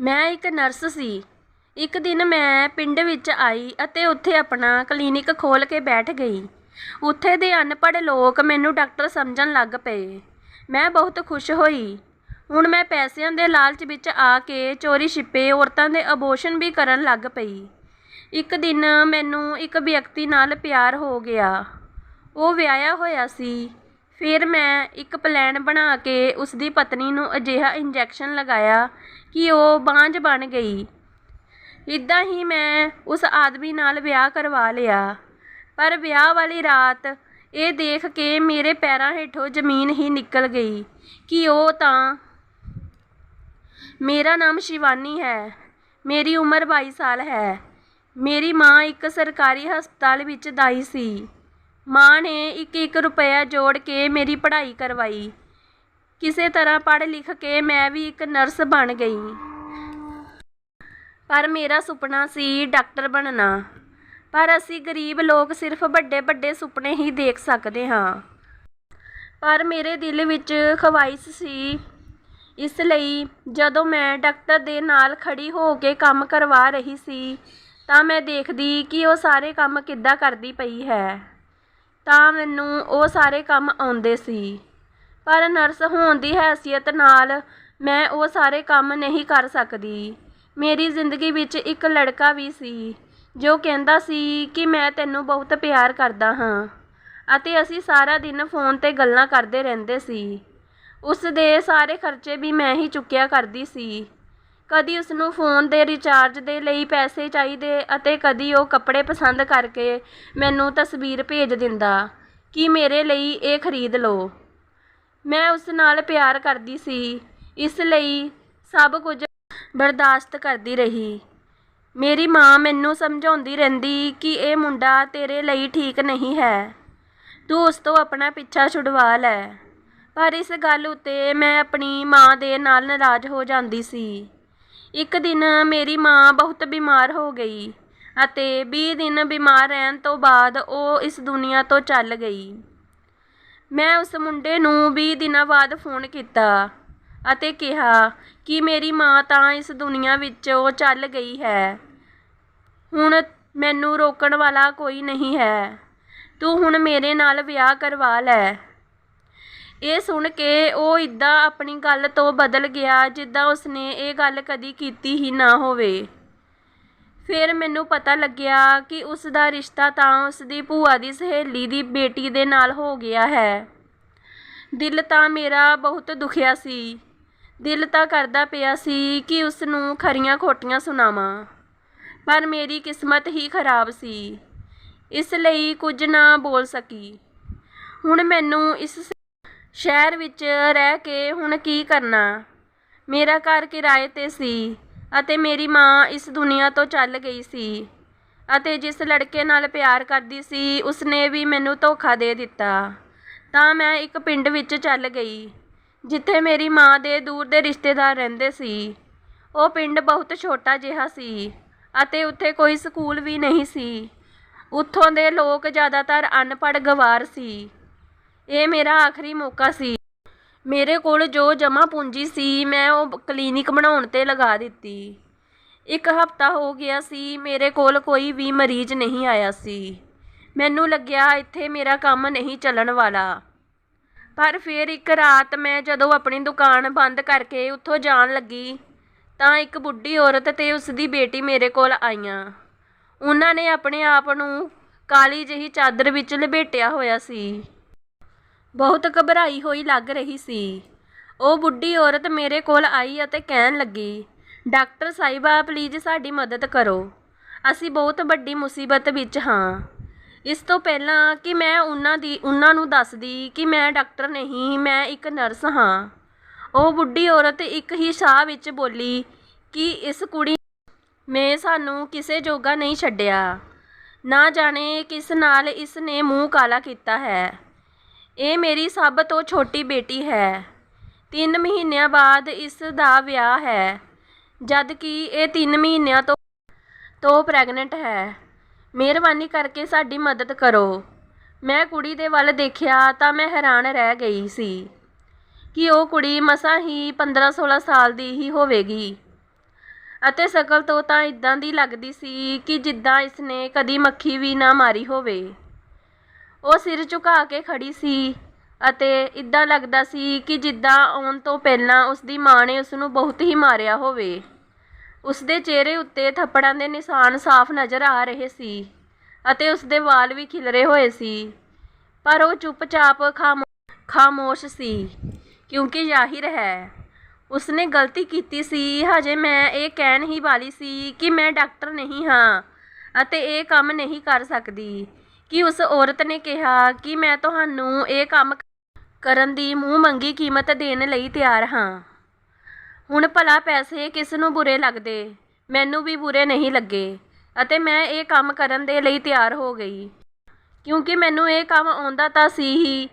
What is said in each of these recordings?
ਮੈਂ ਇੱਕ ਨਰਸ ਸੀ। ਇੱਕ ਦਿਨ ਮੈਂ ਪਿੰਡ ਵਿੱਚ ਆਈ ਅਤੇ ਉੱਥੇ ਆਪਣਾ ਕਲੀਨਿਕ ਖੋਲ੍ਹ ਕੇ ਬੈਠ ਗਈ। ਉੱਥੇ ਦੇ ਅਨਪੜ੍ਹ ਲੋਕ ਮੈਨੂੰ ਡਾਕਟਰ ਸਮਝਣ ਲੱਗ ਪਏ। ਮੈਂ ਬਹੁਤ ਖੁਸ਼ ਹੋਈ। ਹੁਣ ਮੈਂ ਪੈਸਿਆਂ ਦੇ ਲਾਲਚ ਵਿੱਚ ਆ ਕੇ ਚੋਰੀ ਛਿਪੇ ਔਰਤਾਂ ਦੇ ਅਬੋਸ਼ਨ ਵੀ ਕਰਨ ਲੱਗ ਪਈ। ਇੱਕ ਦਿਨ ਮੈਨੂੰ ਇੱਕ ਵਿਅਕਤੀ ਨਾਲ ਪਿਆਰ ਹੋ ਗਿਆ। ਉਹ ਵਿਆਹਿਆ ਹੋਇਆ ਸੀ। ਫਿਰ ਮੈਂ ਇੱਕ ਪਲਾਨ ਬਣਾ ਕੇ ਉਸ ਦੀ ਪਤਨੀ ਨੂੰ ਅਜਿਹਾ ਇੰਜੈਕਸ਼ਨ ਲਗਾਇਆ ਕਿ ਉਹ ਬਾਂਝ ਬਣ ਗਈ। ਇੱਦਾਂ ਹੀ ਮੈਂ ਉਸ ਆਦਮੀ ਨਾਲ ਵਿਆਹ ਕਰਵਾ ਲਿਆ। ਪਰ ਵਿਆਹ ਵਾਲੀ ਰਾਤ ਇਹ ਦੇਖ ਕੇ ਮੇਰੇ ਪੈਰਾਂ ਹੇਠੋਂ ਜ਼ਮੀਨ ਹੀ ਨਿਕਲ ਗਈ ਕਿ ਉਹ ਤਾਂ ਮੇਰਾ ਨਾਮ ਸ਼ਿਵਾਨੀ ਹੈ, ਮੇਰੀ ਉਮਰ 22 ਸਾਲ ਹੈ। ਮੇਰੀ ਮਾਂ ਇੱਕ ਸਰਕਾਰੀ ਹਸਪਤਾਲ ਵਿੱਚ ਦਾਈ ਸੀ। ਮਾਂ ਨੇ ਇੱਕ ਇੱਕ ਰੁਪਇਆ ਜੋੜ ਕੇ ਮੇਰੀ ਪੜ੍ਹਾਈ ਕਰਵਾਈ। ਕਿਸੇ ਤਰ੍ਹਾਂ ਪੜ੍ਹ ਲਿਖ ਕੇ ਮੈਂ ਵੀ ਇੱਕ ਨਰਸ ਬਣ ਗਈ। ਪਰ ਮੇਰਾ ਸੁਪਨਾ ਸੀ ਡਾਕਟਰ ਬਣਨਾ। ਪਰ ਅਸੀਂ ਗਰੀਬ ਲੋਕ ਸਿਰਫ ਵੱਡੇ ਵੱਡੇ ਸੁਪਨੇ ਹੀ ਦੇਖ ਸਕਦੇ ਹਾਂ। ਪਰ ਮੇਰੇ ਦਿਲ ਵਿੱਚ ਖਵਾਇਸ਼ ਸੀ। ਇਸ ਲਈ ਜਦੋਂ ਮੈਂ ਡਾਕਟਰ ਦੇ ਨਾਲ ਖੜੀ ਹੋ ਕੇ ਕੰਮ ਕਰਵਾ ਰਹੀ ਸੀ, ਤਾਂ ਮੈਂ ਦੇਖਦੀ ਕਿ ਉਹ ਸਾਰੇ ਕੰਮ ਕਿੱਦਾਂ ਕਰਦੀ ਪਈ ਹੈ। ਤਾਂ ਮੈਨੂੰ ਉਹ ਸਾਰੇ ਕੰਮ ਆਉਂਦੇ ਸੀ। ਪਰ ਨਰਸ ਹੋਣ ਦੀ ਹੈਸੀਅਤ ਨਾਲ ਮੈਂ ਉਹ ਸਾਰੇ ਕੰਮ ਨਹੀਂ ਕਰ ਸਕਦੀ। ਮੇਰੀ ਜ਼ਿੰਦਗੀ ਵਿੱਚ ਇੱਕ ਲੜਕਾ ਵੀ ਸੀ, ਜੋ ਕਹਿੰਦਾ ਸੀ ਕਿ ਮੈਂ ਤੈਨੂੰ ਬਹੁਤ ਪਿਆਰ ਕਰਦਾ ਹਾਂ ਅਤੇ ਅਸੀਂ ਸਾਰਾ ਦਿਨ ਫੋਨ ਤੇ ਗੱਲਾਂ ਕਰਦੇ ਰਹਿੰਦੇ ਸੀ। ਉਸ ਦੇ ਸਾਰੇ ਖਰਚੇ ਵੀ ਮੈਂ ਹੀ ਚੁੱਕਿਆ ਕਰਦੀ ਸੀ। ਕਦੀ ਉਸ ਨੂੰ ਫੋਨ ਦੇ ਰਿਚਾਰਜ ਦੇ ਲਈ ਪੈਸੇ ਚਾਹੀਦੇ ਅਤੇ ਕਦੀ ਉਹ ਕੱਪੜੇ ਪਸੰਦ ਕਰਕੇ ਮੈਨੂੰ ਤਸਵੀਰ ਭੇਜ ਦਿੰਦਾ ਕਿ ਮੇਰੇ ਲਈ ਇਹ ਖਰੀਦ ਲਓ। ਮੈਂ ਉਸ ਨਾਲ ਪਿਆਰ ਕਰਦੀ ਸੀ। ਇਸ ਲਈ ਸਭ ਕੁਝ ਬਰਦਾਸ਼ਤ ਕਰਦੀ ਰਹੀ। ਮੇਰੀ ਮਾਂ ਮੈਨੂੰ ਸਮਝਾਉਂਦੀ ਰਹਿੰਦੀ ਕਿ ਇਹ ਮੁੰਡਾ ਤੇਰੇ ਲਈ ਠੀਕ ਨਹੀਂ ਹੈ। ਤੂੰ ਉਸ ਤੋਂ ਆਪਣਾ ਪਿੱਛਾ ਛੁਡਵਾ ਲੈ। ਪਰ ਇਸ ਗੱਲ ਉੱਤੇ ਮੈਂ ਆਪਣੀ ਮਾਂ ਦੇ ਨਾਲ ਨਾਰਾਜ਼ ਹੋ ਜਾਂਦੀ ਸੀ। ਇੱਕ ਦਿਨ ਮੇਰੀ ਮਾਂ ਬਹੁਤ ਬਿਮਾਰ ਹੋ ਗਈ ਅਤੇ 20 ਦਿਨ ਬਿਮਾਰ ਰਹਿਣ ਤੋਂ ਬਾਅਦ ਉਹ ਇਸ ਦੁਨੀਆ ਤੋਂ ਚੱਲ ਗਈ। ਮੈਂ ਉਸ ਮੁੰਡੇ ਨੂੰ 20 ਦਿਨਾਂ ਬਾਅਦ ਫੋਨ ਕੀਤਾ ਅਤੇ ਕਿਹਾ ਕਿ ਮੇਰੀ ਮਾਂ ਤਾਂ ਇਸ ਦੁਨੀਆ ਵਿੱਚੋਂ ਚੱਲ ਗਈ ਹੈ। ਹੁਣ ਮੈਨੂੰ ਰੋਕਣ ਵਾਲਾ ਕੋਈ ਨਹੀਂ ਹੈ। ਤੂੰ ਹੁਣ ਮੇਰੇ ਨਾਲ ਵਿਆਹ ਕਰਵਾ ਲੈ। ਇਹ ਸੁਣ ਕੇ ਉਹ ਇੱਦਾਂ ਆਪਣੀ ਗੱਲ ਤੋਂ ਬਦਲ ਗਿਆ ਜਿੱਦਾਂ ਉਸਨੇ ਇਹ ਗੱਲ ਕਦੀ ਕੀਤੀ ਹੀ ਨਾ ਹੋਵੇ। ਫਿਰ ਮੈਨੂੰ ਪਤਾ ਲੱਗਿਆ ਕਿ ਉਸ ਦਾ ਰਿਸ਼ਤਾ ਤਾਂ ਉਸ ਦੀ ਭੂਆ ਦੀ ਸਹੇਲੀ ਦੀ ਬੇਟੀ ਦੇ ਨਾਲ ਹੋ ਗਿਆ ਹੈ। ਦਿਲ ਤਾਂ ਮੇਰਾ ਬਹੁਤ ਦੁਖਿਆ ਸੀ। ਦਿਲ ਤਾਂ ਕਰਦਾ ਪਿਆ ਸੀ ਕਿ ਉਸ ਨੂੰ ਖਰੀਆਂ ਖੋਟੀਆਂ ਸੁਣਾਵਾਂ, ਪਰ ਮੇਰੀ ਕਿਸਮਤ ਹੀ ਖਰਾਬ ਸੀ। ਇਸ ਲਈ ਕੁਝ ਨਾ ਬੋਲ ਸਕੀ। ਹੁਣ ਮੈਨੂੰ ਇਸ ਸ਼ਹਿਰ ਵਿੱਚ ਰਹਿ ਕੇ ਹੁਣ ਕੀ ਕਰਨਾ? ਮੇਰਾ ਘਰ ਕਿਰਾਏ ਤੇ ਸੀ। ਅਤੇ ਮੇਰੀ ਮਾਂ ਇਸ ਦੁਨੀਆ ਤੋਂ ਚੱਲ ਗਈ ਸੀ ਅਤੇ ਜਿਸ ਲੜਕੇ ਨਾਲ ਪਿਆਰ ਕਰਦੀ ਸੀ, ਉਸਨੇ ਵੀ ਮੈਨੂੰ ਧੋਖਾ ਦੇ ਦਿੱਤਾ। ਤਾਂ ਮੈਂ ਇੱਕ ਪਿੰਡ ਵਿੱਚ ਚੱਲ ਗਈ, ਜਿੱਥੇ ਮੇਰੀ ਮਾਂ ਦੇ ਦੂਰ ਦੇ ਰਿਸ਼ਤੇਦਾਰ ਰਹਿੰਦੇ ਸੀ। ਉਹ ਪਿੰਡ ਬਹੁਤ ਛੋਟਾ ਜਿਹਾ ਸੀ ਅਤੇ ਉੱਥੇ ਕੋਈ ਸਕੂਲ ਵੀ ਨਹੀਂ ਸੀ। ਉੱਥੋਂ ਦੇ ਲੋਕ ਜ਼ਿਆਦਾਤਰ ਅਨਪੜ੍ਹ ਗਵਾਰ ਸੀ। ਇਹ ਮੇਰਾ ਆਖਰੀ ਮੌਕਾ ਸੀ। ਮੇਰੇ ਕੋਲ ਜੋ ਜਮ੍ਹਾਂ ਪੂੰਜੀ ਸੀ, ਮੈਂ ਉਹ ਕਲੀਨਿਕ ਬਣਾਉਣ ਤੇ ਲਗਾ ਦਿੱਤੀ। ਇੱਕ ਹਫ਼ਤਾ ਹੋ ਗਿਆ ਸੀ, ਮੇਰੇ ਕੋਲ ਕੋਈ ਵੀ ਮਰੀਜ਼ ਨਹੀਂ ਆਇਆ ਸੀ। ਮੈਨੂੰ ਲੱਗਿਆ ਇੱਥੇ ਮੇਰਾ ਕੰਮ ਨਹੀਂ ਚੱਲਣ ਵਾਲਾ। ਪਰ ਫਿਰ ਇੱਕ ਰਾਤ ਮੈਂ ਜਦੋਂ ਆਪਣੀ ਦੁਕਾਨ ਬੰਦ ਕਰਕੇ ਉੱਥੋਂ ਜਾਣ ਲੱਗੀ, ਤਾਂ ਇੱਕ ਬੁੱਢੀ ਔਰਤ ਤੇ ਉਸ ਦੀ ਬੇਟੀ ਮੇਰੇ ਕੋਲ ਆਈਆਂ। ਉਹਨਾਂ ਨੇ ਆਪਣੇ ਆਪ ਨੂੰ ਕਾਲੀ ਜਿਹੀ ਚਾਦਰ ਵਿੱਚ ਲਪੇਟਿਆ ਹੋਇਆ ਸੀ। ਬਹੁਤ ਘਬਰਾਈ ਹੋਈ ਲੱਗ ਰਹੀ ਸੀ। ਉਹ ਬੁੱਢੀ ਔਰਤ ਮੇਰੇ ਕੋਲ ਆਈ ਅਤੇ ਕਹਿਣ ਲੱਗੀ, ਡਾਕਟਰ ਸਾਹਿਬਾ ਪਲੀਜ਼ ਸਾਡੀ ਮਦਦ ਕਰੋ। ਅਸੀਂ ਬਹੁਤ ਵੱਡੀ ਮੁਸੀਬਤ ਵਿੱਚ ਹਾਂ। ਇਸ ਤੋਂ ਪਹਿਲਾਂ ਕਿ ਮੈਂ ਉਹਨਾਂ ਦੀ, ਉਹਨਾਂ ਨੂੰ ਦੱਸਦੀ ਕਿ ਮੈਂ ਡਾਕਟਰ ਨਹੀਂ, ਮੈਂ ਇੱਕ ਨਰਸ ਹਾਂ। ਉਹ ਬੁੱਢੀ ਔਰਤ ਇੱਕ ਹੀ ਸਾਹ ਵਿੱਚ ਬੋਲੀ, ਕਿ ਇਸ ਕੁੜੀ ਨੇ ਸਾਨੂੰ ਕਿਸੇ ਜੋਗਾ ਨਹੀਂ ਛੱਡਿਆ? ਨਾ ਜਾਣੇ ਕਿਸ ਨਾਲ ਇਸ ਨੇ ਮੂੰਹ ਕਾਲਾ ਕੀਤਾ ਹੈ। ਇਹ ਮੇਰੀ ਸਭ ਤੋਂ ਛੋਟੀ ਬੇਟੀ ਹੈ। ਤਿੰਨ ਮਹੀਨਿਆਂ ਬਾਅਦ ਇਸ ਦਾ ਵਿਆਹ ਹੈ, ਜਦ ਕਿ ਇਹ ਤਿੰਨ ਮਹੀਨਿਆਂ ਤੋਂ ਤੋਂ ਪ੍ਰੈਗਨੈਂਟ ਹੈ। ਮਿਹਰਬਾਨੀ ਕਰਕੇ ਸਾਡੀ ਮਦਦ ਕਰੋ। ਮੈਂ ਕੁੜੀ ਦੇ ਵੱਲ ਦੇਖਿਆ ਤਾਂ ਮੈਂ ਹੈਰਾਨ ਰਹਿ ਗਈ ਸੀ ਕਿ ਉਹ ਕੁੜੀ ਮਸਾਂ ਹੀ 15-16 ਸਾਲ ਦੀ ਹੀ ਹੋਵੇਗੀ। ਅਤੇ ਸ਼ਕਲ ਤੋਂ ਤਾਂ ਇਦਾਂ ਦੀ ਲੱਗਦੀ ਸੀ ਕਿ ਜਿੱਦਾਂ ਇਸਨੇ ਕਦੀ ਮੱਖੀ ਵੀ ਨਾ ਮਾਰੀ ਹੋਵੇ। ਉਹ ਸਿਰ ਝੁਕਾ ਕੇ ਖੜ੍ਹੀ ਸੀ ਅਤੇ ਇੱਦਾਂ ਲੱਗਦਾ ਸੀ ਕਿ ਜਿੱਦਾਂ ਆਉਣ ਤੋਂ ਪਹਿਲਾਂ ਉਸਦੀ ਮਾਂ ਨੇ ਉਸਨੂੰ ਬਹੁਤ ਹੀ ਮਾਰਿਆ ਹੋਵੇ। ਉਸਦੇ ਚਿਹਰੇ ਉੱਤੇ ਥੱਪੜਾਂ ਦੇ ਨਿਸ਼ਾਨ ਸਾਫ਼ ਨਜ਼ਰ ਆ ਰਹੇ ਸੀ ਅਤੇ ਉਸਦੇ ਵਾਲ ਵੀ ਖਿਲਰੇ ਹੋਏ ਸੀ। ਪਰ ਉਹ ਚੁੱਪਚਾਪ ਖਾਮ, ਖਾਮੋਸ਼ ਸੀ, ਕਿਉਂਕਿ ਜ਼ਾਹਿਰ ਹੈ, ਉਸਨੇ ਗਲਤੀ ਕੀਤੀ ਸੀ। ਹਜੇ ਮੈਂ ਇਹ ਕਹਿਣ ਹੀ ਵਾਲੀ ਸੀ ਕਿ ਮੈਂ ਡਾਕਟਰ ਨਹੀਂ ਹਾਂ ਅਤੇ ਇਹ ਕੰਮ ਨਹੀਂ ਕਰ ਸਕਦੀ। ਕਿ ਉਸ ਔਰਤ ਨੇ ਕਿਹਾ ਕਿ ਮੈਂ ਤੁਹਾਨੂੰ ਇਹ ਕੰਮ ਕਰਨ ਦੀ ਮੂੰਹ ਮੰਗੀ ਕੀਮਤ ਦੇਣ ਲਈ ਤਿਆਰ ਹਾਂ। ਹੁਣ ਭਲਾ ਪੈਸੇ ਕਿਸ ਨੂੰ ਬੁਰੇ ਲੱਗਦੇ? ਮੈਨੂੰ ਵੀ ਬੁਰੇ ਨਹੀਂ ਲੱਗੇ ਅਤੇ ਮੈਂ ਇਹ ਕੰਮ ਕਰਨ ਦੇ ਲਈ ਤਿਆਰ ਹੋ ਗਈ। ਕਿਉਂਕਿ ਮੈਨੂੰ ਇਹ ਕੰਮ ਆਉਂਦਾ ਤਾਂ ਸੀ ਹੀ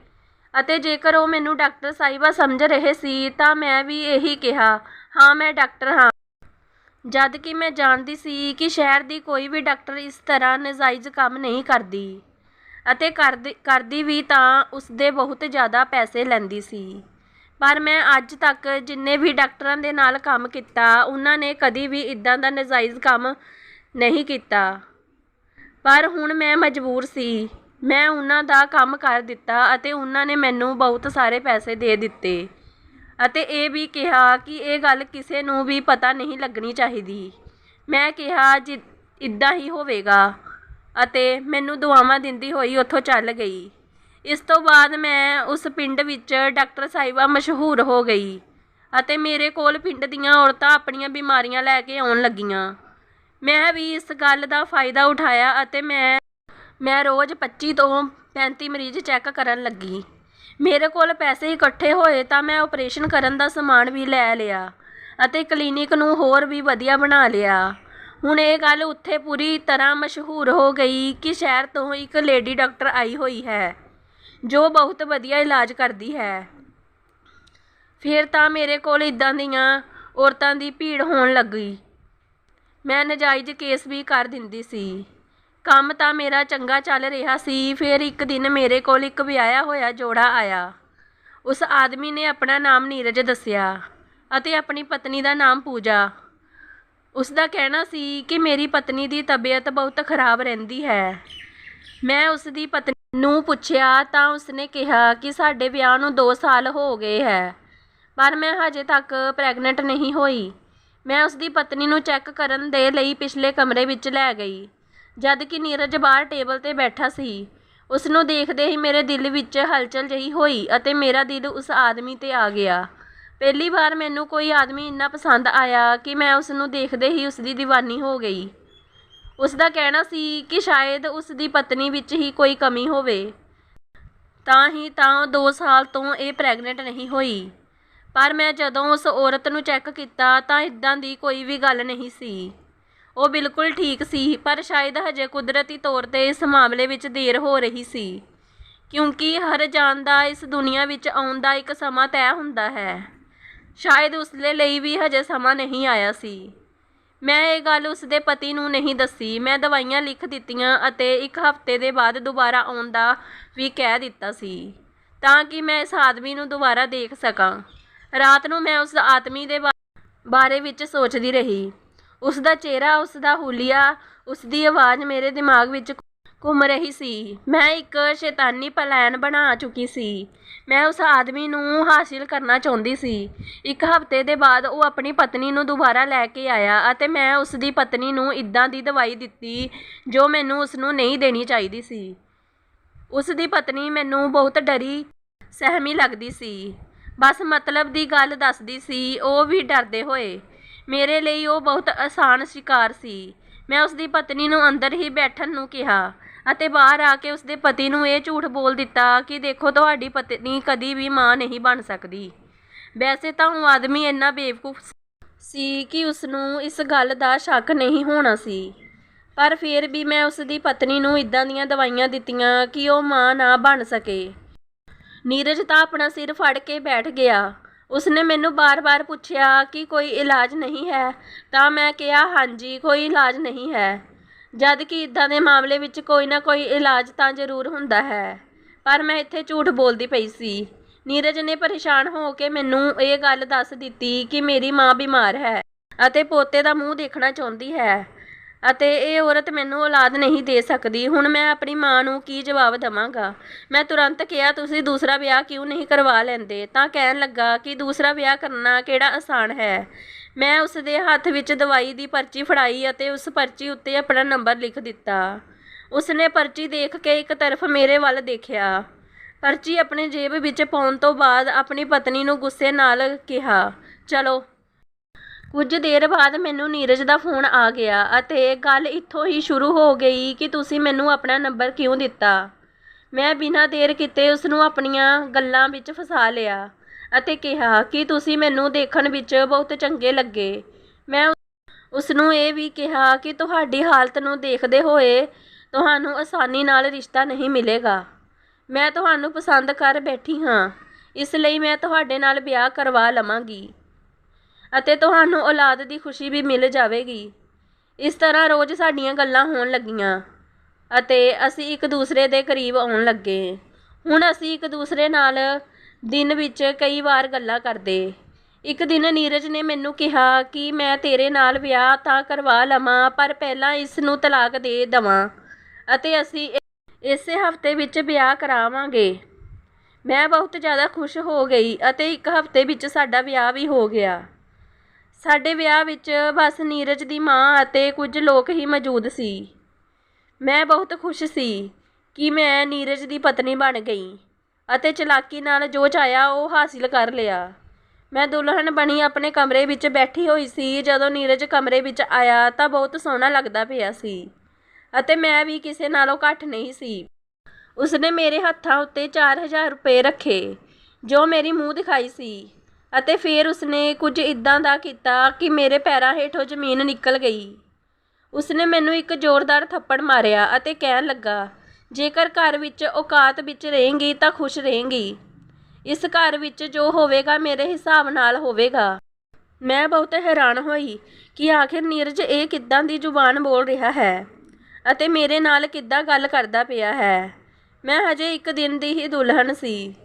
ਅਤੇ ਜੇਕਰ ਉਹ ਮੈਨੂੰ ਡਾਕਟਰ ਸਾਹਿਬਾ ਸਮਝ ਰਹੇ ਸੀ ਤਾਂ ਮੈਂ ਵੀ ਇਹੀ ਕਿਹਾ, ਹਾਂ, ਮੈਂ ਡਾਕਟਰ ਹਾਂ। ਜਦ ਕਿ ਮੈਂ ਜਾਣਦੀ ਸੀ ਕਿ ਸ਼ਹਿਰ ਦੀ ਕੋਈ ਵੀ ਡਾਕਟਰ ਇਸ ਤਰ੍ਹਾਂ ਨਜਾਇਜ਼ ਕੰਮ ਨਹੀਂ ਕਰਦੀ ਅਤੇ ਕਰਦੀ ਕਰਦੀ ਵੀ ਤਾਂ ਉਸਦੇ ਬਹੁਤ ਜ਼ਿਆਦਾ ਪੈਸੇ ਲੈਂਦੀ ਸੀ। ਪਰ ਮੈਂ ਅੱਜ ਤੱਕ ਜਿੰਨੇ ਵੀ ਡਾਕਟਰਾਂ ਦੇ ਨਾਲ ਕੰਮ ਕੀਤਾ, ਉਹਨਾਂ ਨੇ ਕਦੀ ਵੀ ਇਦਾਂ ਦਾ ਨਜਾਇਜ਼ ਕੰਮ ਨਹੀਂ ਕੀਤਾ। ਪਰ ਹੁਣ ਮੈਂ ਮਜਬੂਰ ਸੀ। ਮੈਂ ਉਹਨਾਂ ਦਾ ਕੰਮ ਕਰ ਦਿੱਤਾ ਅਤੇ ਉਹਨਾਂ ਨੇ ਮੈਨੂੰ ਬਹੁਤ ਸਾਰੇ ਪੈਸੇ ਦੇ ਦਿੱਤੇ। ਅਤੇ ਇਹ ਵੀ ਕਿਹਾ ਕਿ ਇਹ ਗੱਲ ਕਿਸੇ ਨੂੰ ਵੀ ਪਤਾ ਨਹੀਂ ਲੱਗਣੀ ਚਾਹੀਦੀ। ਮੈਂ ਕਿਹਾ ਜਿ ਇੱਦਾਂ ਹੀ ਹੋਵੇਗਾ। ਅਤੇ ਮੈਨੂੰ ਦੁਆਵਾਂ ਦਿੰਦੀ ਹੋਈ ਉੱਥੋਂ ਚੱਲ ਗਈ। ਇਸ ਤੋਂ ਬਾਅਦ ਮੈਂ ਉਸ ਪਿੰਡ ਵਿੱਚ ਡਾਕਟਰ ਸਾਹਿਬਾ ਮਸ਼ਹੂਰ ਹੋ ਗਈ ਅਤੇ ਮੇਰੇ ਕੋਲ ਪਿੰਡ ਦੀਆਂ ਔਰਤਾਂ ਆਪਣੀਆਂ ਬਿਮਾਰੀਆਂ ਲੈ ਕੇ ਆਉਣ ਲੱਗੀਆਂ। ਮੈਂ ਵੀ ਇਸ ਗੱਲ ਦਾ ਫਾਇਦਾ ਉਠਾਇਆ ਅਤੇ ਮੈਂ ਮੈਂ ਰੋਜ਼ 25 ਤੋਂ 35 ਮਰੀਜ਼ ਚੈੱਕ ਕਰਨ ਲੱਗੀ। ਮੇਰੇ ਕੋਲ ਪੈਸੇ ਇਕੱਠੇ ਹੋਏ ਤਾਂ ਮੈਂ ਓਪਰੇਸ਼ਨ ਕਰਨ ਦਾ ਸਮਾਨ ਵੀ ਲੈ ਲਿਆ ਅਤੇ ਕਲੀਨਿਕ ਨੂੰ ਹੋਰ ਵੀ ਵਧੀਆ ਬਣਾ ਲਿਆ। ਹੁਣ ਇਹ ਗੱਲ ਉੱਥੇ ਪੂਰੀ ਤਰ੍ਹਾਂ ਮਸ਼ਹੂਰ ਹੋ ਗਈ ਕਿ ਸ਼ਹਿਰ ਤੋਂ ਇੱਕ ਲੇਡੀ ਡਾਕਟਰ ਆਈ ਹੋਈ ਹੈ, ਜੋ ਬਹੁਤ ਵਧੀਆ ਇਲਾਜ ਕਰਦੀ ਹੈ। ਫਿਰ ਤਾਂ ਮੇਰੇ ਕੋਲ ਇਦਾਂ ਦੀਆਂ ਔਰਤਾਂ ਦੀ ਭੀੜ ਹੋਣ ਲੱਗੀ। ਮੈਂ ਨਜਾਇਜ਼ ਕੇਸ ਵੀ ਕਰ ਦਿੰਦੀ ਸੀ। ਕੰਮ ਤਾਂ ਮੇਰਾ ਚੰਗਾ ਚੱਲ ਰਿਹਾ ਸੀ, ਫਿਰ ਇੱਕ ਦਿਨ ਮੇਰੇ ਕੋਲ ਇੱਕ ਵਿਆਹਿਆ ਹੋਇਆ ਜੋੜਾ ਆਇਆ। ਉਸ ਆਦਮੀ ਨੇ ਆਪਣਾ ਨਾਮ ਨੀਰਜ ਦੱਸਿਆ ਅਤੇ ਆਪਣੀ ਪਤਨੀ ਦਾ ਨਾਮ ਪੂਜਾ। ਉਸ ਦਾ ਕਹਿਣਾ ਸੀ ਕਿ ਮੇਰੀ ਪਤਨੀ ਦੀ ਤਬੀਅਤ ਬਹੁਤ ਖਰਾਬ ਰਹਿੰਦੀ ਹੈ। ਮੈਂ ਉਸ ਦੀ ਪਤਨੀ ਨੂੰ ਪੁੱਛਿਆ ਤਾਂ ਉਸਨੇ ਕਿਹਾ ਕਿ ਸਾਡੇ ਵਿਆਹ ਨੂੰ 2 ਸਾਲ ਹੋ ਗਏ ਹੈ, ਪਰ ਮੈਂ ਹਜੇ ਤੱਕ ਪ੍ਰੈਗਨੈਂਟ ਨਹੀਂ ਹੋਈ। ਮੈਂ ਉਸ ਦੀ ਪਤਨੀ ਨੂੰ ਚੈੱਕ ਕਰਨ ਦੇ ਲਈ ਪਿਛਲੇ ਕਮਰੇ ਵਿੱਚ ਲੈ ਗਈ। ਜਦ ਕਿ ਨੀਰਜ ਬਾਹਰ ਟੇਬਲ ਤੇ ਬੈਠਾ ਸੀ। ਉਸ ਨੂੰ ਦੇਖਦੇ ਹੀ ਮੇਰੇ ਦਿਲ ਵਿੱਚ ਹਲਚਲ ਜਿਹੀ ਹੋਈ ਅਤੇ ਮੇਰਾ ਦਿਲ ਉਸ ਆਦਮੀ ਤੇ ਆ ਗਿਆ। ਪਹਿਲੀ ਵਾਰ ਮੈਨੂੰ ਕੋਈ ਆਦਮੀ ਇੰਨਾ ਪਸੰਦ ਆਇਆ ਕਿ ਮੈਂ ਉਸ ਨੂੰ ਦੇਖਦੇ ਹੀ ਉਸ ਦੀ دیਵਾਨੀ ਹੋ ਗਈ। ਉਸ ਦਾ ਕਹਿਣਾ ਸੀ ਕਿ ਸ਼ਾਇਦ ਉਸ ਦੀ ਪਤਨੀ ਵਿੱਚ ਹੀ ਕੋਈ ਕਮੀ ਹੋਵੇ। ਤਾਂ ਹੀ ਤਾਂ 2 ਸਾਲ ਤੋਂ ਇਹ ਪ੍ਰੈਗਨੈਂਟ ਨਹੀਂ ਹੋਈ। ਪਰ ਮੈਂ ਜਦੋਂ ਉਸ ਔਰਤ ਨੂੰ ਚੈੱਕ ਕੀਤਾ ਤਾਂ ਇਦਾਂ ਦੀ ਕੋਈ ਵੀ ਗੱਲ ਨਹੀਂ ਸੀ। ਉਹ ਬਿਲਕੁਲ ਠੀਕ ਸੀ, ਪਰ ਸ਼ਾਇਦ ਹਜੇ ਕੁਦਰਤੀ ਤੌਰ ਤੇ ਇਸ ਮਾਮਲੇ ਵਿੱਚ ਦੇਰ ਹੋ ਰਹੀ ਸੀ। ਕਿਉਂਕਿ ਹਰ ਜਾਨ ਦਾ ਇਸ ਦੁਨੀਆ ਵਿੱਚ ਆਉਣ ਦਾ ਇੱਕ ਸਮਾਂ ਤੈਅ ਹੁੰਦਾ ਹੈ। ਸ਼ਾਇਦ ਉਸਦੇ ਲਈ ਵੀ ਹਜੇ ਸਮਾਂ ਨਹੀਂ ਆਇਆ ਸੀ। ਮੈਂ ਇਹ ਗੱਲ ਉਸਦੇ ਪਤੀ ਨੂੰ ਨਹੀਂ ਦੱਸੀ। ਮੈਂ ਦਵਾਈਆਂ ਲਿਖ ਦਿੱਤੀਆਂ ਅਤੇ ਇੱਕ ਹਫ਼ਤੇ ਦੇ ਬਾਅਦ ਦੁਬਾਰਾ ਆਉਣ ਦਾ ਵੀ ਕਹਿ ਦਿੱਤਾ ਸੀ, ਤਾਂ ਕਿ ਮੈਂ ਇਸ ਆਦਮੀ ਨੂੰ ਦੁਬਾਰਾ ਦੇਖ ਸਕਾਂ। ਰਾਤ ਨੂੰ ਮੈਂ ਉਸ ਆਦਮੀ ਦੇ ਬਾ- ਬਾਰੇ ਵਿੱਚ ਸੋਚਦੀ ਰਹੀ। ਉਸ ਦਾ ਚਿਹਰਾ ਉਸ ਦਾ ਹੁਲੀਆ ਉਸ ਦੀ ਆਵਾਜ਼ ਮੇਰੇ ਦਿਮਾਗ ਵਿੱਚ ਘੁੰਮ ਰਹੀ ਸੀ। ਮੈਂ ਇੱਕ ਸ਼ੈਤਾਨੀ ਪਲਾਨ ਬਣਾ ਚੁੱਕੀ ਸੀ। ਮੈਂ ਉਸ ਆਦਮੀ ਨੂੰ ਹਾਸਿਲ ਕਰਨਾ ਚਾਹੁੰਦੀ ਸੀ। ਇੱਕ ਹਫ਼ਤੇ ਦੇ ਬਾਅਦ ਉਹ ਆਪਣੀ ਪਤਨੀ ਨੂੰ ਦੁਬਾਰਾ ਲੈ ਕੇ ਆਇਆ ਅਤੇ ਮੈਂ ਉਸ ਦੀ ਪਤਨੀ ਨੂੰ ਇਦਾਂ ਦੀ ਦਵਾਈ ਦਿੱਤੀ ਜੋ ਮੈਨੂੰ ਉਸ ਨੂੰ ਨਹੀਂ ਦੇਣੀ ਚਾਹੀਦੀ ਸੀ। ਉਸ ਦੀ ਪਤਨੀ ਮੈਨੂੰ ਬਹੁਤ ਡਰੀ, ਸਹਿਮੀ ਲੱਗਦੀ ਸੀ। ਬਸ ਮਤਲਬ ਦੀ ਗੱਲ ਦੱਸਦੀ ਸੀ, ਉਹ ਵੀ ਡਰਦੇ ਹੋਏ। ਮੇਰੇ ਲਈ ਉਹ ਬਹੁਤ ਆਸਾਨ ਸ਼ਿਕਾਰ ਸੀ। ਮੈਂ ਉਸ ਦੀ ਪਤਨੀ ਨੂੰ ਅੰਦਰ ਹੀ ਬੈਠਣ ਨੂੰ ਕਿਹਾ ਅਤੇ ਬਾਹਰ ਆ ਕੇ ਉਸ ਦੇ ਪਤੀ ਨੂੰ ਇਹ ਝੂਠ ਬੋਲ ਦਿੱਤਾ ਕਿ ਦੇਖੋ ਤੁਹਾਡੀ ਪਤਨੀ ਕਦੀ ਵੀ ਮਾਂ ਨਹੀਂ ਬਣ ਸਕਦੀ। ਵੈਸੇ ਤਾਂ ਉਹ ਆਦਮੀ ਇੰਨਾ ਬੇਵਕੂਫ ਸੀ ਕਿ ਉਸ ਨੂੰ ਇਸ ਗੱਲ ਦਾ ਸ਼ੱਕ ਨਹੀਂ ਹੋਣਾ ਸੀ। ਪਰ ਫਿਰ ਵੀ ਮੈਂ ਉਸ ਦੀ ਪਤਨੀ ਨੂੰ ਇਦਾਂ ਦੀਆਂ ਦਵਾਈਆਂ ਦਿੱਤੀਆਂ ਕਿ ਉਹ ਮਾਂ ਨਾ ਬਣ ਸਕੇ। ਨੀਰਜ ਤਾਂ ਆਪਣਾ ਸਿਰ ਫੜ ਕੇ ਬੈਠ ਗਿਆ। ਉਸਨੇ ਮੈਨੂੰ ਬਾਰ-ਬਾਰ ਪੁੱਛਿਆ ਕਿ ਕੋਈ ਇਲਾਜ ਨਹੀਂ ਹੈ, ਤਾਂ ਮੈਂ ਕਿਹਾ, ਹਾਂਜੀ, ਕੋਈ ਇਲਾਜ ਨਹੀਂ ਹੈ। ਜਦ ਕਿ ਇਦਾਂ ਦੇ ਮਾਮਲੇ ਵਿੱਚ ਕੋਈ ਨਾ ਕੋਈ ਇਲਾਜ ਤਾਂ ਜ਼ਰੂਰ ਹੁੰਦਾ ਹੈ। ਪਰ ਮੈਂ ਇੱਥੇ ਝੂਠ ਬੋਲਦੀ ਪਈ ਸੀ। ਨੀਰਜ ਨੇ ਪਰੇਸ਼ਾਨ ਹੋ ਕੇ ਮੈਨੂੰ ਇਹ ਗੱਲ ਦੱਸ ਦਿੱਤੀ ਕਿ ਮੇਰੀ ਮਾਂ ਬਿਮਾਰ ਹੈ ਅਤੇ ਪੋਤੇ ਦਾ ਮੂੰਹ ਦੇਖਣਾ ਚਾਹੁੰਦੀ ਹੈ। ਅਤੇ ਇਹ ਔਰਤ ਮੈਨੂੰ ਔਲਾਦ ਨਹੀਂ ਦੇ ਸਕਦੀ। ਹੁਣ ਮੈਂ ਆਪਣੀ ਮਾਂ ਨੂੰ ਕੀ ਜਵਾਬ ਦਵਾਂਗਾ? ਮੈਂ ਤੁਰੰਤ ਕਿਹਾ, ਤੁਸੀਂ ਦੂਸਰਾ ਵਿਆਹ ਕਿਉਂ ਨਹੀਂ ਕਰਵਾ ਲੈਂਦੇ? ਤਾਂ ਕਹਿਣ ਲੱਗਾ ਕਿ ਦੂਸਰਾ ਵਿਆਹ ਕਰਨਾ ਕਿਹੜਾ ਆਸਾਨ ਹੈ। ਮੈਂ ਉਸ ਦੇ ਹੱਥ ਵਿੱਚ ਦਵਾਈ ਦੀ ਪਰਚੀ ਫੜਾਈ ਅਤੇ ਉਸ ਪਰਚੀ ਉੱਤੇ ਆਪਣਾ ਨੰਬਰ ਲਿਖ ਦਿੱਤਾ। ਉਸਨੇ ਪਰਚੀ ਦੇਖ ਕੇ ਇੱਕ ਤਰਫ ਮੇਰੇ ਵੱਲ ਦੇਖਿਆ। ਪਰਚੀ ਆਪਣੇ ਜੇਬ ਵਿੱਚ ਪਾਉਣ ਤੋਂ ਬਾਅਦ ਆਪਣੀ ਪਤਨੀ ਨੂੰ ਗੁੱਸੇ ਨਾਲ ਕਿਹਾ, ਚਲੋ ਕੁਝ ਦੇਰ ਬਾਅਦ ਮੈਨੂੰ ਨੀਰਜ ਦਾ ਫੋਨ ਆ ਗਿਆ ਅਤੇ ਗੱਲ ਇੱਥੋਂ ਹੀ ਸ਼ੁਰੂ ਹੋ ਗਈ ਕਿ ਤੁਸੀਂ ਮੈਨੂੰ ਆਪਣਾ ਨੰਬਰ ਕਿਉਂ ਦਿੱਤਾ। ਮੈਂ ਬਿਨਾਂ ਦੇਰ ਕੀਤੇ ਉਸ ਨੂੰ ਆਪਣੀਆਂ ਗੱਲਾਂ ਵਿੱਚ ਫਸਾ ਲਿਆ ਅਤੇ ਕਿਹਾ ਕਿ ਤੁਸੀਂ ਮੈਨੂੰ ਦੇਖਣ ਵਿੱਚ ਬਹੁਤ ਚੰਗੇ ਲੱਗੇ। ਮੈਂ ਉਸ ਨੂੰ ਇਹ ਵੀ ਕਿਹਾ ਕਿ ਤੁਹਾਡੀ ਹਾਲਤ ਨੂੰ ਦੇਖਦੇ ਹੋਏ ਤੁਹਾਨੂੰ ਆਸਾਨੀ ਨਾਲ ਰਿਸ਼ਤਾ ਨਹੀਂ ਮਿਲੇਗਾ। ਮੈਂ ਤੁਹਾਨੂੰ ਪਸੰਦ ਕਰ ਬੈਠੀ ਹਾਂ। ਇਸ ਲਈ ਮੈਂ ਤੁਹਾਡੇ ਨਾਲ ਵਿਆਹ ਕਰਵਾ ਲਵਾਂਗੀ। ਅਤੇ ਤੁਹਾਨੂੰ ਔਲਾਦ ਦੀ ਖੁਸ਼ੀ ਵੀ ਮਿਲ ਜਾਵੇਗੀ। ਇਸ ਤਰ੍ਹਾਂ ਰੋਜ਼ ਸਾਡੀਆਂ ਗੱਲਾਂ ਹੋਣ ਲੱਗੀਆਂ ਅਤੇ ਅਸੀਂ ਇੱਕ ਦੂਸਰੇ ਦੇ ਕਰੀਬ ਆਉਣ ਲੱਗੇ। ਹੁਣ ਅਸੀਂ ਇੱਕ ਦੂਸਰੇ ਨਾਲ ਦਿਨ ਵਿੱਚ ਕਈ ਵਾਰ ਗੱਲਾਂ ਕਰਦੇ। ਇੱਕ ਦਿਨ ਨੀਰਜ ਨੇ ਮੈਨੂੰ ਕਿਹਾ ਕਿ ਮੈਂ ਤੇਰੇ ਨਾਲ ਵਿਆਹ ਤਾਂ ਕਰਵਾ ਲਵਾਂ, ਪਰ ਪਹਿਲਾਂ ਇਸ ਨੂੰ ਤਲਾਕ ਦੇ ਦਵਾਂ ਅਤੇ ਅਸੀਂ ਇਸੇ ਹਫ਼ਤੇ ਵਿੱਚ ਵਿਆਹ ਕਰਾਵਾਂਗੇ। ਮੈਂ ਬਹੁਤ ਜ਼ਿਆਦਾ ਖੁਸ਼ ਹੋ ਗਈ ਅਤੇ ਇੱਕ ਹਫ਼ਤੇ ਵਿੱਚ ਸਾਡਾ ਵਿਆਹ ਵੀ ਹੋ ਗਿਆ। ਸਾਡੇ ਵਿਆਹ ਵਿੱਚ ਬਸ ਨੀਰਜ ਦੀ ਮਾਂ ਅਤੇ ਕੁਝ ਲੋਕ ਹੀ ਮੌਜੂਦ ਸੀ। ਮੈਂ ਬਹੁਤ ਖੁਸ਼ ਸੀ ਕਿ ਮੈਂ ਨੀਰਜ ਦੀ ਪਤਨੀ ਬਣ ਗਈ ਅਤੇ ਚਲਾਕੀ ਨਾਲ ਜੋ ਚਾਹਿਆ ਉਹ ਹਾਸਿਲ ਕਰ ਲਿਆ। ਮੈਂ ਦੁਲਹਨ ਬਣੀ ਆਪਣੇ ਕਮਰੇ ਵਿੱਚ ਬੈਠੀ ਹੋਈ ਸੀ। ਜਦੋਂ ਨੀਰਜ ਕਮਰੇ ਵਿੱਚ ਆਇਆ ਤਾਂ ਬਹੁਤ ਸੋਹਣਾ ਲੱਗਦਾ ਪਿਆ ਸੀ ਅਤੇ ਮੈਂ ਵੀ ਕਿਸੇ ਨਾਲੋਂ ਘੱਟ ਨਹੀਂ ਸੀ। ਉਸਨੇ ਮੇਰੇ ਹੱਥਾਂ ਉੱਤੇ 4000 ਰੁਪਏ ਰੱਖੇ, ਜੋ ਮੇਰੀ ਮੂੰਹ ਦਿਖਾਈ ਸੀ। ਅਤੇ ਫਿਰ ਉਸਨੇ ਕੁਝ ਇਦਾਂ ਦਾ ਕੀਤਾ ਕਿ ਮੇਰੇ ਪੈਰਾਂ ਹੇਠੋਂ ਜ਼ਮੀਨ ਨਿਕਲ ਗਈ। ਉਸਨੇ ਮੈਨੂੰ ਇੱਕ ਜ਼ੋਰਦਾਰ ਥੱਪੜ ਮਾਰਿਆ ਅਤੇ ਕਹਿਣ ਲੱਗਾ, ਜੇਕਰ ਘਰ ਵਿੱਚ ਔਕਾਤ ਵਿੱਚ ਰਹੇਂਗੀ ਤਾਂ ਖੁਸ਼ ਰਹੇਂਗੀ। ਇਸ ਘਰ ਵਿੱਚ ਜੋ ਹੋਵੇਗਾ ਮੇਰੇ ਹਿਸਾਬ ਨਾਲ ਹੋਵੇਗਾ। ਮੈਂ ਬਹੁਤ ਹੈਰਾਨ ਹੋਈ ਕਿ ਆਖਿਰ ਨੀਰਜ ਇਹ ਕਿੱਦਾਂ ਦੀ ਜ਼ੁਬਾਨ ਬੋਲ ਰਿਹਾ ਹੈ ਅਤੇ ਮੇਰੇ ਨਾਲ ਕਿੱਦਾਂ ਗੱਲ ਕਰਦਾ ਪਿਆ ਹੈ। ਮੈਂ ਹਜੇ ਇੱਕ ਦਿਨ ਦੀ ਹੀ ਦੁਲਹਨ ਸੀ।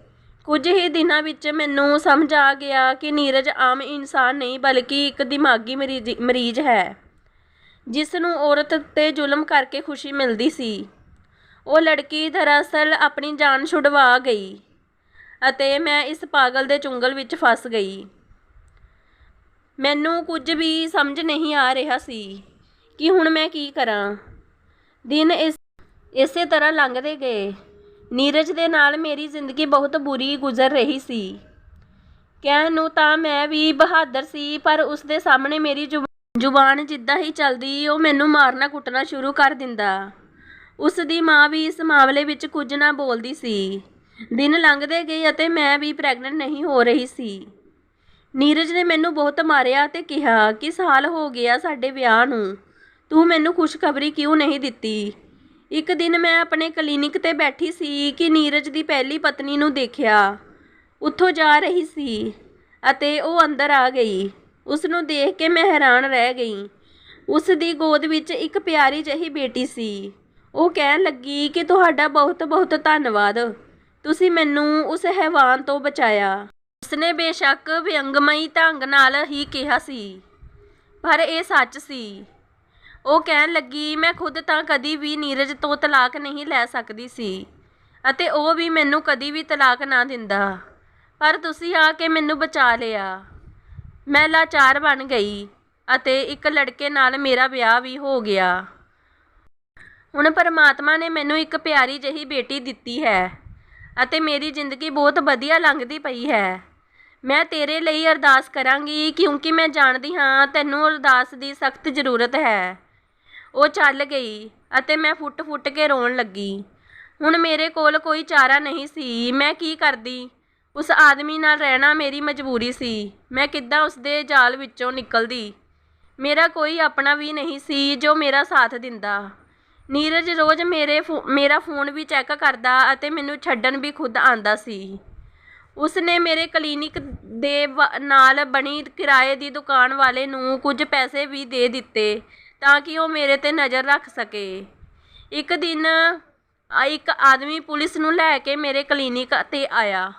ਕੁਝ ਹੀ ਦਿਨਾਂ ਵਿੱਚ ਮੈਨੂੰ ਸਮਝ ਆ ਗਿਆ ਕਿ ਨੀਰਜ ਆਮ ਇਨਸਾਨ ਨਹੀਂ, ਬਲਕਿ ਇੱਕ ਦਿਮਾਗੀ ਮਰੀਜ਼ ਮਰੀਜ਼ ਹੈ ਜਿਸ ਨੂੰ ਔਰਤ ਤੇ ਜ਼ੁਲਮ ਕਰਕੇ ਖੁਸ਼ੀ ਮਿਲਦੀ ਸੀ। ਉਹ ਲੜਕੀ ਦਰਅਸਲ ਆਪਣੀ ਜਾਨ ਛੁਡਵਾ ਗਈ ਅਤੇ ਮੈਂ ਇਸ ਪਾਗਲ ਦੇ ਚੁੰਗਲ ਵਿੱਚ ਫਸ ਗਈ। ਮੈਨੂੰ ਕੁਝ ਵੀ ਸਮਝ ਨਹੀਂ ਆ ਰਿਹਾ ਸੀ ਕਿ ਹੁਣ ਮੈਂ ਕੀ ਕਰਾਂ। ਦਿਨ ਇਸ, ਇਸੇ ਤਰ੍ਹਾਂ ਲੰਘਦੇ ਗਏ। ਨੀਰਜ ਦੇ ਨਾਲ ਮੇਰੀ ਜ਼ਿੰਦਗੀ ਬਹੁਤ ਬੁਰੀ ਗੁਜ਼ਰ ਰਹੀ ਸੀ। ਕਹਿਣ ਨੂੰ ਤਾਂ ਮੈਂ ਵੀ ਬਹਾਦਰ ਸੀ, ਪਰ ਉਸ ਦੇ ਸਾਹਮਣੇ ਮੇਰੀ ਜ਼ੁਬ- ਜ਼ੁਬਾਨ ਜਿੱਦਾਂ ਹੀ ਚੱਲਦੀ, ਉਹ ਮੈਨੂੰ ਮਾਰਨਾ ਕੁੱਟਣਾ ਸ਼ੁਰੂ ਕਰ ਦਿੰਦਾ। ਉਸ ਦੀ ਮਾਂ ਵੀ ਇਸ ਮਾਮਲੇ ਵਿੱਚ ਕੁਝ ਨਾ ਬੋਲਦੀ ਸੀ। ਦਿਨ ਲੰਘਦੇ ਗਏ ਅਤੇ ਮੈਂ ਵੀ ਪ੍ਰੈਗਨੈਂਟ ਨਹੀਂ ਹੋ ਰਹੀ ਸੀ। ਨੀਰਜ ਨੇ ਮੈਨੂੰ ਬਹੁਤ ਮਾਰਿਆ ਤੇ ਕਿਹਾ ਕਿ ਸਾਲ ਹੋ ਗਿਆ ਸਾਡੇ ਵਿਆਹ ਨੂੰ। ਤੂੰ ਮੈਨੂੰ ਖੁਸ਼ਖਬਰੀ ਕਿਉਂ ਨਹੀਂ ਦਿੱਤੀ? ਇੱਕ ਦਿਨ ਮੈਂ ਆਪਣੇ ਕਲੀਨਿਕ ਤੇ ਬੈਠੀ ਸੀ ਕਿ ਨੀਰਜ ਦੀ ਪਹਿਲੀ ਪਤਨੀ ਨੂੰ ਦੇਖਿਆ। ਉੱਥੋਂ ਜਾ ਰਹੀ ਸੀ ਅਤੇ ਉਹ ਅੰਦਰ ਆ ਗਈ। ਉਸ ਨੂੰ ਦੇਖ ਕੇ ਮੈਂ ਹੈਰਾਨ ਰਹਿ ਗਈ। ਉਸ ਦੀ ਗੋਦ ਵਿੱਚ ਇੱਕ ਪਿਆਰੀ ਜਿਹੀ ਬੇਟੀ ਸੀ। ਉਹ ਕਹਿਣ ਲੱਗੀ ਕਿ ਤੁਹਾਡਾ ਬਹੁਤ ਬਹੁਤ ਧੰਨਵਾਦ। ਤੁਸੀਂ ਮੈਨੂੰ ਉਸ ਹੈਵਾਨ ਤੋਂ ਬਚਾਇਆ। ਉਸਨੇ ਬੇਸ਼ੱਕ ਵਿਅੰਗਮਈ ਢੰਗ ਨਾਲ ਹੀ ਕਿਹਾ ਸੀ। ਪਰ ਇਹ ਸੱਚ ਸੀ। ਉਹ ਕਹਿਣ ਲੱਗੀ, ਮੈਂ ਖੁਦ ਤਾਂ ਕਦੀ ਵੀ ਨੀਰਜ ਤੋਂ ਤਲਾਕ ਨਹੀਂ ਲੈ ਸਕਦੀ ਸੀ ਅਤੇ ਉਹ ਵੀ ਮੈਨੂੰ ਕਦੀ ਵੀ ਤਲਾਕ ਨਾ ਦਿੰਦਾ। ਪਰ ਤੁਸੀਂ ਆ ਕੇ ਮੈਨੂੰ ਬਚਾ ਲਿਆ। ਮੈਂ ਲਾਚਾਰ ਬਣ ਗਈ ਅਤੇ ਇੱਕ ਲੜਕੇ ਨਾਲ ਮੇਰਾ ਵਿਆਹ ਵੀ ਹੋ ਗਿਆ। ਹੁਣ ਪਰਮਾਤਮਾ ਨੇ ਮੈਨੂੰ ਇੱਕ ਪਿਆਰੀ ਜਿਹੀ ਬੇਟੀ ਦਿੱਤੀ ਹੈ ਅਤੇ ਮੇਰੀ ਜ਼ਿੰਦਗੀ ਬਹੁਤ ਵਧੀਆ ਲੰਘਦੀ ਪਈ ਹੈ। ਮੈਂ ਤੇਰੇ ਲਈ ਅਰਦਾਸ ਕਰਾਂਗੀ ਕਿਉਂਕਿ ਮੈਂ ਜਾਣਦੀ ਹਾਂ ਤੈਨੂੰ ਅਰਦਾਸ ਦੀ ਸਖਤ ਜ਼ਰੂਰਤ ਹੈ। ਉਹ ਚੱਲ ਗਈ ਅਤੇ ਮੈਂ ਫੁੱਟ-ਫੁੱਟ ਕੇ ਰੋਣ ਲੱਗੀ। ਹੁਣ ਮੇਰੇ ਕੋਲ ਕੋਈ ਚਾਰਾ ਨਹੀਂ ਸੀ, ਮੈਂ ਕੀ ਕਰਦੀ? ਉਸ ਆਦਮੀ ਨਾਲ ਰਹਿਣਾ ਮੇਰੀ ਮਜਬੂਰੀ ਸੀ। ਮੈਂ ਕਿੱਦਾਂ ਉਸ ਦੇ ਜਾਲ ਵਿੱਚੋਂ ਨਿਕਲਦੀ? ਮੇਰਾ ਕੋਈ ਆਪਣਾ ਵੀ ਨਹੀਂ ਸੀ ਜੋ ਮੇਰਾ ਸਾਥ ਦਿੰਦਾ। ਨੀਰਜ ਰੋਜ਼ ਮੇਰੇ ਫੋ- ਮੇਰਾ ਫੋਨ ਵੀ ਚੈੱਕ ਕਰਦਾ ਅਤੇ ਮੈਨੂੰ ਛੱਡਣ ਵੀ ਖੁਦ ਆਂਦਾ ਸੀ। ਉਸ ਨੇ ਮੇਰੇ ਕਲੀਨਿਕ ਦੇ ਵ- ਨਾਲ ਬਣੀ ਕਿਰਾਏ ਦੀ ਦੁਕਾਨ ਵਾਲੇ ਨੂੰ ਕੁਝ ਪੈਸੇ ਵੀ ਦੇ ਦਿੱਤੇ। ਤਾਂ ਕਿ ਉਹ ਮੇਰੇ ਤੇ ਨਜ਼ਰ ਰੱਖ ਸਕੇ। ਇੱਕ ਦਿਨ ਇੱਕ ਆਦਮੀ ਪੁਲਿਸ ਨੂੰ ਲੈ ਕੇ ਮੇਰੇ ਕਲੀਨਿਕ ਤੇ ਆਇਆ।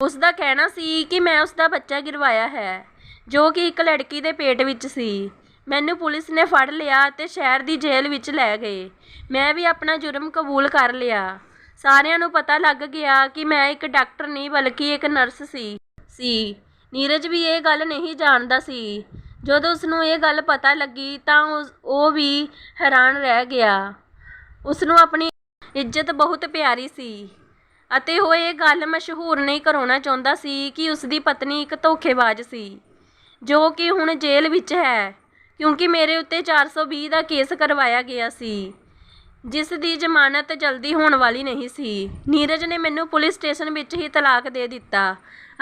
ਉਸ ਦਾ ਕਹਿਣਾ ਸੀ ਕਿ ਮੈਂ ਉਸ ਦਾ ਬੱਚਾ ਗਿਰਵਾਇਆ ਹੈ, ਜੋ ਕਿ ਇੱਕ ਲੜਕੀ ਦੇ ਪੇਟ ਵਿੱਚ ਸੀ। ਮੈਨੂੰ ਪੁਲਿਸ ਨੇ ਫੜ ਲਿਆ ਤੇ ਸ਼ਹਿਰ ਦੀ ਜੇਲ੍ਹ ਵਿੱਚ ਲੈ ਗਏ। ਮੈਂ ਵੀ ਆਪਣਾ ਜੁਰਮ ਕਬੂਲ ਕਰ ਲਿਆ। ਸਾਰਿਆਂ ਨੂੰ ਪਤਾ ਲੱਗ ਗਿਆ ਕਿ ਮੈਂ ਇੱਕ ਡਾਕਟਰ ਨਹੀਂ, ਬਲਕਿ ਇੱਕ ਨਰਸ ਸੀ। ਸੀ। ਨੀਰਜ ਵੀ ਇਹ ਗੱਲ ਨਹੀਂ ਜਾਣਦਾ ਸੀ। ਜਦੋਂ ਉਸ ਨੂੰ ਇਹ ਗੱਲ ਪਤਾ ਲੱਗੀ ਤਾਂ ਉਸ- ਉਹ ਵੀ ਹੈਰਾਨ ਰਹਿ ਗਿਆ। ਉਸ ਨੂੰ ਆਪਣੀ ਇੱਜ਼ਤ ਬਹੁਤ ਪਿਆਰੀ ਸੀ ਅਤੇ ਉਹ ਇਹ ਗੱਲ ਮਸ਼ਹੂਰ ਨਹੀਂ ਕਰਾਉਣਾ ਚਾਹੁੰਦਾ ਸੀ ਕਿ ਉਸ ਦੀ ਪਤਨੀ ਇੱਕ ਧੋਖੇਬਾਜ਼ ਸੀ, ਜੋ ਕਿ ਹੁਣ ਜੇਲ੍ਹ ਵਿੱਚ ਹੈ, ਕਿਉਂਕਿ ਮੇਰੇ ਉੱਤੇ 420 ਦਾ ਕੇਸ ਕਰਵਾਇਆ ਗਿਆ ਸੀ, ਜਿਸ ਦੀ ਜ਼ਮਾਨਤ ਜਲਦੀ ਹੋਣ ਵਾਲੀ ਨਹੀਂ ਸੀ। ਨੀਰਜ ਨੇ ਮੈਨੂੰ ਪੁਲਿਸ ਸਟੇਸ਼ਨ ਵਿੱਚ ਹੀ ਤਲਾਕ ਦੇ ਦਿੱਤਾ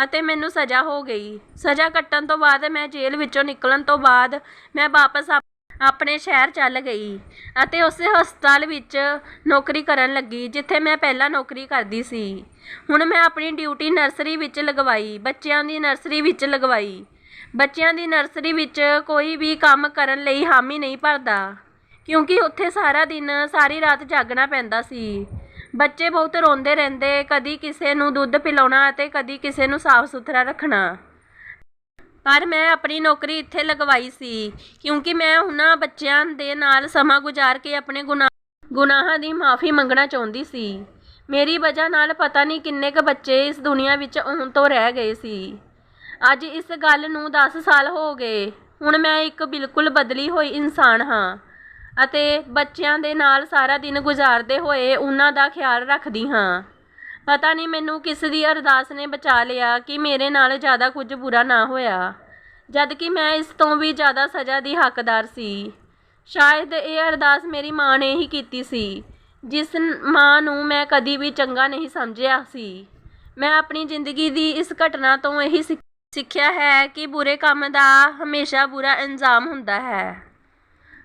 ਅਤੇ ਮੈਨੂੰ ਸਜ਼ਾ ਹੋ ਗਈ। ਸਜ਼ਾ ਕੱਟਣ ਤੋਂ ਬਾਅਦ ਮੈਂ ਜੇਲ੍ਹ ਵਿੱਚੋਂ ਨਿਕਲਣ ਤੋਂ ਬਾਅਦ ਮੈਂ ਵਾਪਸ ਆਪ- ਆਪਣੇ ਸ਼ਹਿਰ ਚੱਲ ਗਈ ਅਤੇ ਉਸੇ ਹਸਪਤਾਲ ਵਿੱਚ ਨੌਕਰੀ ਕਰਨ ਲੱਗੀ, ਜਿੱਥੇ ਮੈਂ ਪਹਿਲਾਂ ਨੌਕਰੀ ਕਰਦੀ ਸੀ। ਹੁਣ ਮੈਂ ਆਪਣੀ ਡਿਊਟੀ ਨਰਸਰੀ ਵਿੱਚ ਲਗਵਾਈ, ਬੱਚਿਆਂ ਦੀ ਨਰਸਰੀ ਵਿੱਚ ਲਗਵਾਈ। ਬੱਚਿਆਂ ਦੀ ਨਰਸਰੀ ਵਿੱਚ ਕੋਈ ਵੀ ਕੰਮ ਕਰਨ ਲਈ ਹਾਮੀ ਨਹੀਂ ਭਰਦਾ, ਕਿਉਂਕਿ ਉੱਥੇ ਸਾਰਾ ਦਿਨ ਸਾਰੀ ਰਾਤ ਜਾਗਣਾ ਪੈਂਦਾ ਸੀ। ਬੱਚੇ ਬਹੁਤ ਰੋਂਦੇ ਰਹਿੰਦੇ, ਕਦੀ ਕਿਸੇ ਨੂੰ ਦੁੱਧ ਪਿਲਾਉਣਾ ਅਤੇ ਕਦੀ ਕਿਸੇ ਨੂੰ ਸਾਫ਼ ਸੁਥਰਾ ਰੱਖਣਾ। ਪਰ ਮੈਂ ਆਪਣੀ ਨੌਕਰੀ ਇੱਥੇ ਲਗਵਾਈ ਸੀ, ਕਿਉਂਕਿ ਮੈਂ ਉਹਨਾਂ ਬੱਚਿਆਂ ਦੇ ਨਾਲ ਸਮਾਂ ਗੁਜ਼ਾਰ ਕੇ ਆਪਣੇ ਗੁਨਾਹ, ਗੁਨਾਹਾਂ ਦੀ ਮਾਫੀ ਮੰਗਣਾ ਚਾਹੁੰਦੀ ਸੀ। ਮੇਰੀ ਵਜ੍ਹਾ ਨਾਲ ਪਤਾ ਨਹੀਂ ਕਿੰਨੇ ਕੁ ਬੱਚੇ ਇਸ ਦੁਨੀਆ ਵਿੱਚ ਆਉਣ ਤੋਂ ਰਹਿ ਗਏ ਸੀ। ਅੱਜ ਇਸ ਗੱਲ ਨੂੰ 10 ਸਾਲ ਹੋ ਗਏ। ਹੁਣ ਮੈਂ ਇੱਕ ਬਿਲਕੁਲ ਬਦਲੀ ਹੋਈ ਇਨਸਾਨ ਹਾਂ। ਅਤੇ ਬੱਚਿਆਂ ਦੇ ਨਾਲ ਸਾਰਾ ਦਿਨ ਗੁਜ਼ਾਰਦੇ ਹੋਏ ਉਹਨਾਂ ਦਾ ਖਿਆਲ ਰੱਖਦੀ ਹਾਂ। ਪਤਾ ਨਹੀਂ ਮੈਨੂੰ ਕਿਸ ਦੀ ਅਰਦਾਸ ਨੇ ਬਚਾ ਲਿਆ ਕਿ ਮੇਰੇ ਨਾਲ ਜ਼ਿਆਦਾ ਕੁਝ ਬੁਰਾ ਨਾ ਹੋਇਆ। ਜਦ ਕਿ ਮੈਂ ਇਸ ਤੋਂ ਵੀ ਜ਼ਿਆਦਾ ਸਜ਼ਾ ਦੀ ਹੱਕਦਾਰ ਸੀ। ਸ਼ਾਇਦ ਇਹ ਅਰਦਾਸ ਮੇਰੀ ਮਾਂ ਨੇ ਹੀ ਕੀਤੀ ਸੀ, ਜਿਸ ਮਾਂ ਨੂੰ ਮੈਂ ਕਦੀ ਵੀ ਚੰਗਾ ਨਹੀਂ ਸਮਝਿਆ ਸੀ। ਮੈਂ ਆਪਣੀ ਜ਼ਿੰਦਗੀ ਦੀ ਇਸ ਘਟਨਾ ਤੋਂ ਇਹੀ ਸਿੱਖ- ਸਿੱਖਿਆ ਹੈ ਕਿ ਬੁਰੇ ਕੰਮ ਦਾ ਹਮੇਸ਼ਾ ਬੁਰਾ ਅੰਜਾਮ ਹੁੰਦਾ ਹੈ।